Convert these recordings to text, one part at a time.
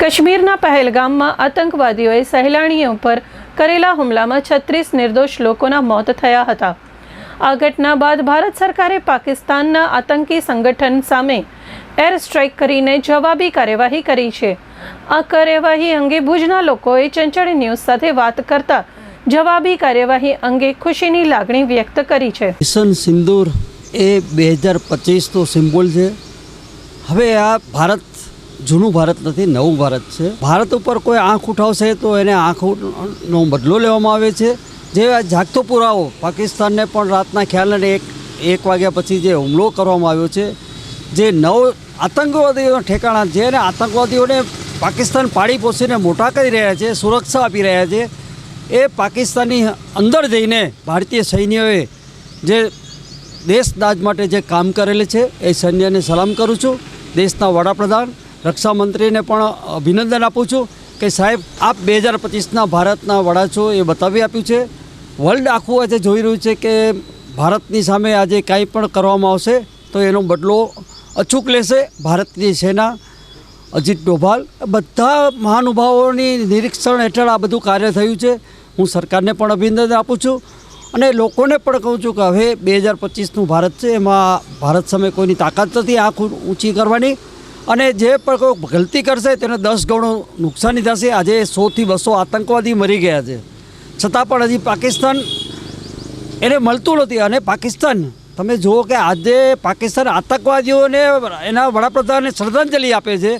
કાશ્મીરના પહેલગામમાં આતંકવાદીઓએ સહેલાણીઓ પર કરેલા હુમલામાં છત્રીસ નિર્દોષ લોકોના મોત થયા હતા. આ ઘટના બાદ ભારત સરકારે પાકિસ્તાનના આતંકી સંગઠન સામે એર સ્ટ્રાઇક કરીને જવાબી કાર્યવાહી કરી છે. આ કાર્યવાહી અંગે ભુજના લોકોએ ચંચળ ન્યૂઝ સાથે વાત કરતા જવાબી કાર્યવાહી અંગે ખુશીની લાગણી વ્યક્ત કરી છે. મિશન સિંદૂર એ બે હજાર પચીસનો સિમ્બોલ છે. હવે આ ભારત જૂનું ભારત નથી, નવું ભારત છે. ભારત ઉપર કોઈ આંખ ઉઠાવશે તો એને આંખનો બદલો લેવામાં આવે છે. જે જાગતો પુરાવો પાકિસ્તાનને પણ રાતના ખ્યાલને એક એક વાગ્યા પછી જે હુમલો કરવામાં આવ્યો છે, જે નવ આતંકવાદીઓના ઠેકાણા છે અને આતંકવાદીઓને પાકિસ્તાન પાડી પોસીને મોટા કરી રહ્યા છે, સુરક્ષા આપી રહ્યા છે, એ પાકિસ્તાનની અંદર જઈને ભારતીય સૈન્યોએ જે દેશ દાજ માટે જે કામ કરેલું છે, એ સૈન્યને સલામ કરું છું. દેશના વડાપ્રધાન રક્ષામંત્રીને પણ અભિનંદન આપું છું કે સાહેબ, આપ બે હજાર પચીસના ભારતના વડા છો એ બતાવી આપ્યું છે. વર્લ્ડ આખું આજે જોઈ રહ્યું છે કે ભારતની સામે આજે કાંઈ પણ કરવામાં આવશે તો એનો બદલો અચૂક લેશે ભારતની સેના, અજીત ડોભાલ. બધા મહાનુભાવોની નિરીક્ષણ હેઠળ આ બધું કાર્ય થયું છે. હું સરકારને પણ અભિનંદન આપું છું અને લોકોને પણ કહું છું કે હવે બે હજાર પચીસનું ભારત છે, એમાં ભારત સામે કોઈની તાકાત નથી, આંખ ઊંચી કરવાની. અને જે પણ કોઈ ગલતી કરશે તેને દસ ગણું નુકસાની થશે. આજે સોથી બસો આતંકવાદી મરી ગયા છે. છતાં પણ હજી પાકિસ્તાન એને મળતું નથી અને પાકિસ્તાન, તમે જુઓ કે આજે પાકિસ્તાન આતંકવાદીઓને એના વડાપ્રધાનને શ્રદ્ધાંજલિ આપે છે.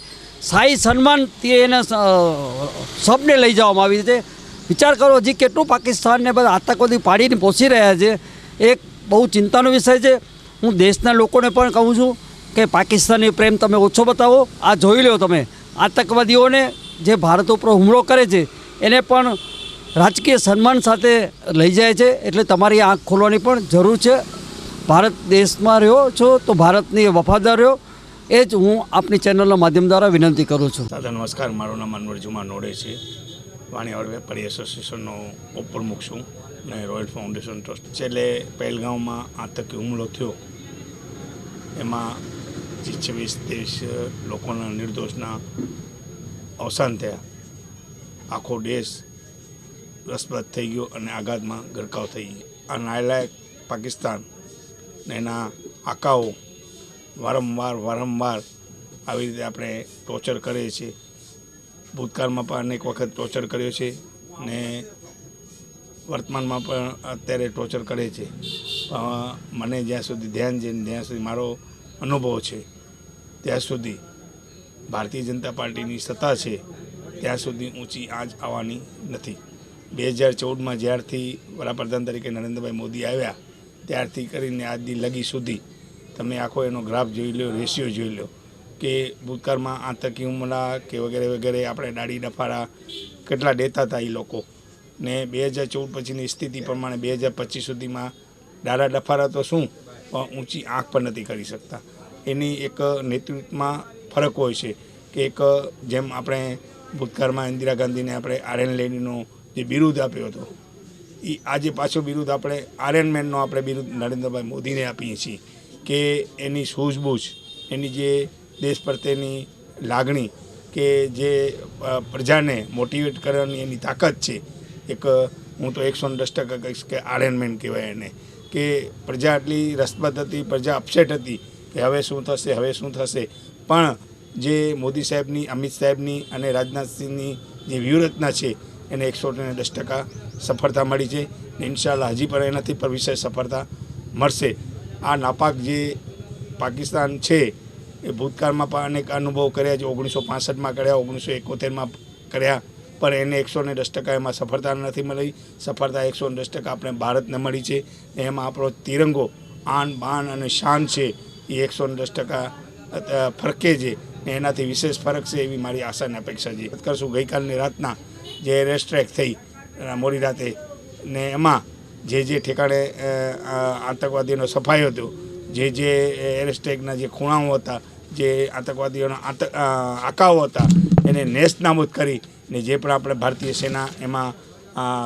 શાહી સન્માનથી એને સબને લઈ જવામાં આવી છે. વિચાર કરો હજી કેટલું પાકિસ્તાનને બધા આતંકવાદી પાડીને પહોંચી રહ્યા છે. એક બહુ ચિંતાનો વિષય છે. હું દેશના લોકોને પણ કહું છું કે પાકિસ્તાની પ્રેમ તમે ઓછો બતાવો, આ જોઈ લો તમે. આતંકવાદીઓને જે ભારત ઉપર હુમલો કરે છે, એને પણ રાજકીય સન્માન સાથે લઈ જાય છે, એટલે તમારી આંખ ખોલવાની પણ જરૂર છે. ભારત દેશમાં રહ્યો છો તો ભારતની વફાદાર રહ્યો. એ જ હું આપની ચેનલના માધ્યમ દ્વારા વિનંતી કરું છું. દાદા, નમસ્કાર. મારું નામ અનવર નોડે છે. વાણીવાડ વેપારી એસોસિએશનનો ઉપપ્રમુખ છું અને રોયલ ફાઉન્ડેશન ટ્રસ્ટ. છેલ્લે પહેલગામમાં આતંકી હુમલો થયો. એમાં જે છવ્વીસ દેશ લોકોના નિર્દોષના અવસાન થયા. આખો દેશ રસપ્રદ થઈ ગયો અને આઘાતમાં ગરકાવ થઈ ગયો. આ નાયલાયક પાકિસ્તાન ને એના આકાઓ વારંવાર વારંવાર આવી રીતે આપણે ટોર્ચર કરીએ છીએ. ભૂતકાળમાં પણ અનેક વખત ટોર્ચર કર્યો છે ને વર્તમાનમાં પણ અત્યારે ટોર્ચર કરે છે. મને જ્યાં સુધી ધ્યાન છે જ્યાં સુધી મારો અનુભવ છે. ત્યાં સુધી ભારતીય જનતા પાર્ટીની સત્તા છે, ત્યાં સુધી ઊંચી આંચ આવવાની નથી. બે હજાર ચૌદમાં જ્યારથી વડાપ્રધાન તરીકે નરેન્દ્રભાઈ મોદી આવ્યા, ત્યારથી કરીને આજની લગી સુધી તમે આખો એનો ગ્રાફ જોઈ લો રેશિયો જોઈ લો કે ભૂતકાળમાં આતંકી હુમલા કે વગેરે વગેરે આપણે દાડી ડફારા કેટલા દેતા હતા એ લોકો. ને બે હજાર ચૌદ પછીની સ્થિતિ પ્રમાણે બે હજાર પચીસ સુધીમાં દાડા ડફારા તો શું? ઊંચી આંખ પણ નથી કરી શકતા. એની એક નેતૃત્વમાં ફરક હોય છે કે એક, જેમ આપણે ભૂતકાળમાં ઇન્દિરા ગાંધીને આપણે આર્યન લેડીનો જે બિરુદ આપ્યો હતો એ આજે પાછો બિરુદ આપણે આર્યન મેનનો આપણે બિરુદ નરેન્દ્રભાઈ મોદીને આપીએ છીએ કે એની સૂઝબૂછ એની જે દેશ પ્રત્યેની લાગણી કે જે પ્રજાને મોટિવેટ કરવાની એની તાકાત છે. એક, હું તો એકસો દસ ટકા કહીશ કે આર્યનમેન કહેવાય એને. કે પ્રજા આટલી રસપ્રદ હતી, પ્રજા અપસેટ હતી કે હવે શું થશે, હવે શું થશે. પણ જે મોદી સાહેબની, અમિત સાહેબની અને રાજનાથસિંહની જે વ્યૂહરચના છે, એને એકસો ને દસ ટકા સફળતા મળી છે. ઇન્શાલ્લાહ હજી પણ એનાથી પણ વિશેષ સફળતા મળશે. આ નાપાક જે પાકિસ્તાન છે, એ ભૂતકાળમાં પણ અનેક અનુભવ કર્યા છે. ઓગણીસો પાસઠમાં કર્યા, ઓગણીસો એકોતેરમાં કર્યા. પણ એને એકસો ને દસ ટકા એમાં સફળતા નથી મળી. સફળતા એકસો ને દસ ટકા આપણે ભારતને મળી છે. એમાં આપણો તિરંગો આન બાન અને શાન છે. એ એકસો ને દસ ટકા ફરકે છે. ને એનાથી વિશેષ ફરક છે એવી મારી આશા અને અપેક્ષા છે. કરશું ગઈકાલની રાતના જે રેસ્ટ્રેક થઈ મોડી રાતે. ને એમાં જે જે ઠેકાણે આતંકવાદીઓનો સફાયો હતો જે જે એરસ્ટ્રેકના જે ખૂણાઓ હતા જે આતંકવાદીઓના આત અ, આકાઓ હતા એને નેસ્ત કરી ને જે પણ આપણે ભારતીય સેના એમાં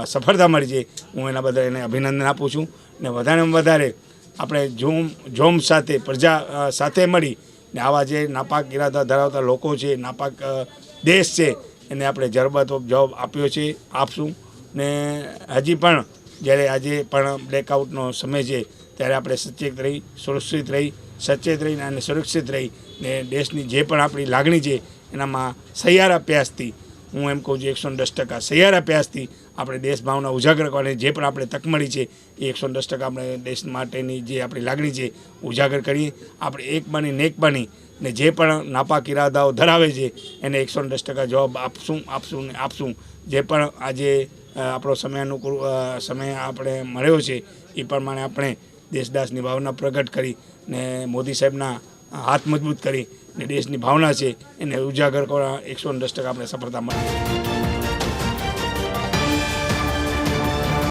સફળતા મળી છે, હું એના બદલ એને અભિનંદન આપું છું. ને વધારેમાં વધારે આપણે જોમ જોમ સાથે, પ્રજા સાથે મળી ને આવા જે નાપાક ઇરાદા ધરાવતા લોકો છે, નાપાક દેશ છે, એને આપણે જરબતો જવાબ આપ્યો છે, આપશું. ને હજી પણ જ્યારે આજે પણ બ્લેકઆઉટનો સમય છે, ત્યારે આપણે સચેત રહી, સુરક્ષિત રહી, સચેત રહીને અને સુરક્ષિત રહી ને દેશની જે પણ આપણી લાગણી છે, એનામાં સહિયારા અભ્યાસથી હું એમ કહું છું, એકસો દસ ટકા સહિયારા અભ્યાસથી આપણે દેશ ભાવના ઉજાગર કરવાની જે પણ આપણે તક મળી છે, એ એકસો દસ ટકા આપણે દેશ માટેની જે આપણી લાગણી છે, ઉજાગર કરીએ. આપણે એક બની નેક બની ને જે પણ નાપાક ઇરાદાઓ ધરાવે છે, એને એકસો દસ ટકા જવાબ આપશું આપશું ને આપશું. જે પણ આજે આપણો સમય અનુકૂળ સમય આપણે મળ્યો છે, એ પ્રમાણે આપણે દેશદાસની ભાવના પ્રગટ કરી ને મોદી સાહેબના હાથ મજબૂત કરી અને દેશની ભાવના છે એને ઉજાગર કરવા એકસો દસ ટકા આપણે સફળતા મળી.